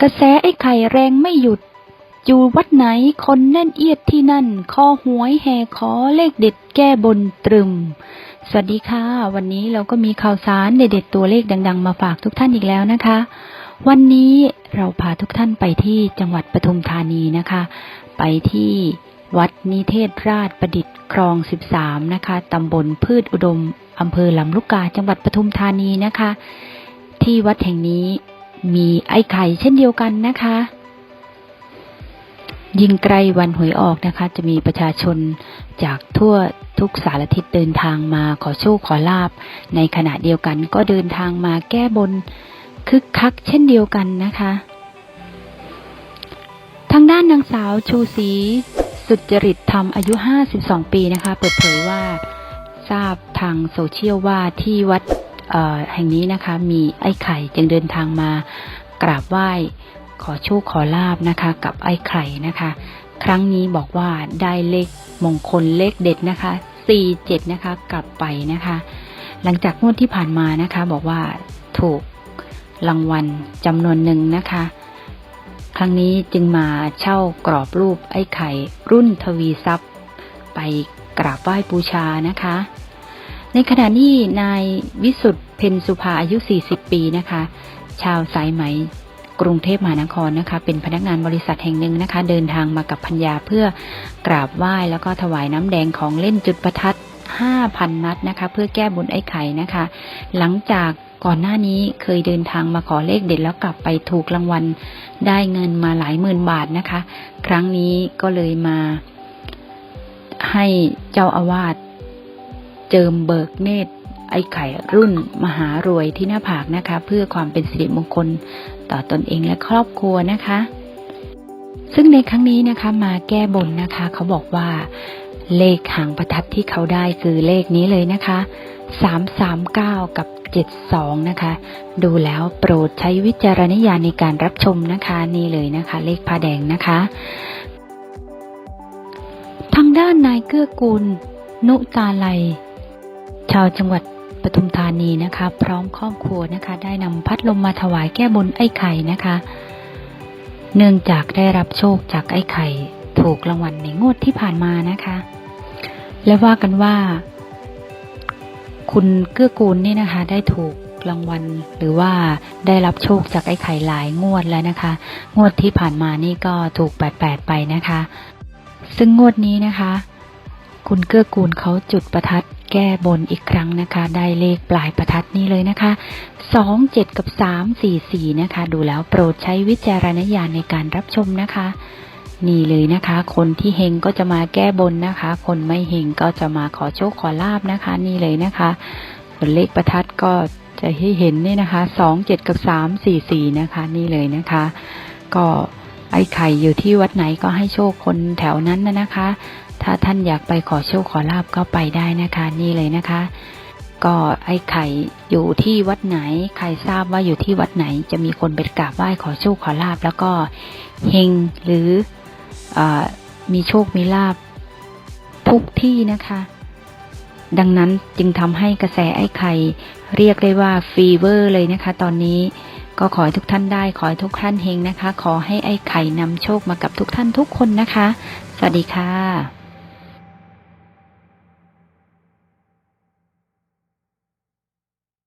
กระแสไอ้ไข่แรงไม่หยุด อยู่วัดไหนคนแน่นเอียดที่นั่นคอหวยแห่ขอเลขเด็ดแก้บนตรึม สวัสดีค่ะ วันนี้เราก็มีข่าวสารเด็ดๆตัวเลขดัง ๆ มาฝากทุกท่านอีกแล้วนะคะ วันนี้เราพาทุกท่านไปที่จังหวัดปทุมธานีนะคะ ไปที่วัดนิเทศราชประดิษฐ์คลอง 13 นะคะ ตำบลพืชอุดม อำเภอลำลูกกา จังหวัดปทุมธานีนะคะ ที่วัดแห่งนี้ มีไอ้ไข่เช่นเดียวกันนะคะ ยิ่งใกล้วันหวยออกนะคะ จะมีประชาชนจากทั่วทุกสารทิศเดินทางมาขอโชคขอลาบ ในขณะเดียวกันก็เดินทางมาแก้บนคึกคักเช่นเดียวกันนะคะ ทางด้านนางสาวชูศรีสุจริตธรรมอายุ 52 ปีนะคะ เปิดเผยว่าทราบทางโซเชียลว่าที่วัด แห่งนี้นะคะ มีไอ้ไข่จึงเดินทางมากราบไหว้ขอโชคขอลาบนะคะ กับไอ้ไข่นะคะ ครั้งนี้บอกว่าได้เลขมงคลเลขเด็ดนะคะ47นะคะ กลับไปนะคะ หลังจากงวดที่ผ่านมานะคะ บอกว่าถูกรางวัลจำนวนหนึ่งนะคะ ครั้งนี้จึงมาเช่ากรอบรูปไอ้ไข่รุ่นทวีทรัพย์ ไปกราบไหว้บูชานะคะ ในขณะที่นายวิสุทธ์เพนสุภาอายุ 40 ปีนะคะ ชาวสายไหมกรุงเทพมหานครนะคะ เป็นพนักงานบริษัทแห่งหนึ่งนะคะ เดินทางมากับพัญญาเพื่อกราบไหว้แล้วก็ถวายน้ำแดงของเล่นจุดประทัด 5,000 นัดนะคะ เพื่อแก้บนไอ้ไข่นะคะ หลังจากก่อนหน้านี้เคยเดินทางมาขอเลขเด็ดแล้วกลับไปถูกรางวัลได้เงินมาหลายหมื่นบาทนะคะ ครั้งนี้ก็เลยมาให้เจ้าอาวาส เจิมเบิกเนตรไอ้ไข่รุ่นมหารวยที่หน้าผากนะคะ เพื่อความเป็นสิริมงคลต่อตอนเองและครอบครัวนะคะ ซึ่งในครั้งนี้นะคะมาแก้บนนะคะ เขาบอกว่าเลขหางประทัดที่เขาได้คือเลขนี้เลยนะคะ339 กับ 72 นะคะ ดูแล้วโปรดใช้วิจารณญาณในการรับชมนะคะนี่เลยนะคะ เลขผ้าแดงนะคะ ทางด้านนายเกื้อกูล นุตาไลชาวจังหวัดปทุมธานีนะคะ พร้อมครอบครัวนะคะ ได้นำพัดลมมาถวายแก้บนไอ้ไข่นะคะ เนื่องจากได้รับโชคจากไอ้ไข่ ถูกรางวัลในงวดที่ผ่านมานะคะ และว่ากันว่า คุณเกื้อกูลนี่นะคะ ได้ถูกรางวัลหรือว่าได้รับโชคจากไอ้ไข่หลายงวดแล้วนะคะ งวดที่ผ่านมานี่ก็ถูกแปดแปดไปนะคะ ซึ่งงวดนี้นะคะ คุณเกื้อกูลเขาจุดประทัด แก้บนอีกครั้งนะคะ ได้เลขปลายประทัดนี้เลยนะคะสองเจ็ดกับสามสี่สี่นะคะ ดูแล้วโปรดใช้วิจารณญาณในการรับชมนะคะ นี่เลยนะคะ คนที่เฮงก็จะมาแก้บนนะคะ คนไม่เฮงก็จะมาขอโชคขอลาบนะคะ นี่เลยนะคะส่วนเลขประทัดก็จะให้เห็นนี่นะคะสองเจ็ดกับสามสี่สี่นะคะ นี่เลยนะคะ ก็ ไอ้ไข่อยู่ที่วัดไหนก็ให้โชคคนแถวนั้นนะนะคะ ถ้าท่านอยากไปขอโชคขอลาบก็ไปได้นะคะ นี่เลยนะคะ ก็ไอ้ไข่อยู่ที่วัดไหน ใครทราบว่าอยู่ที่วัดไหน จะมีคนไปกราบไหว้ขอโชคขอลาบแล้วก็เฮงหรืออมีโชคมีลาบทุกที่นะคะ ดังนั้นจึงทำให้กระแสไอ้ไข่เรียกได้ว่าฟีเวอร์เลยนะคะ ตอนนี้ ก็ขอให้ทุกท่านได้ ขอให้ทุกท่านเฮงนะคะ ขอให้ไอ้ไข่นำโชคมากับทุกท่านทุกคนนะคะ สวัสดีค่ะ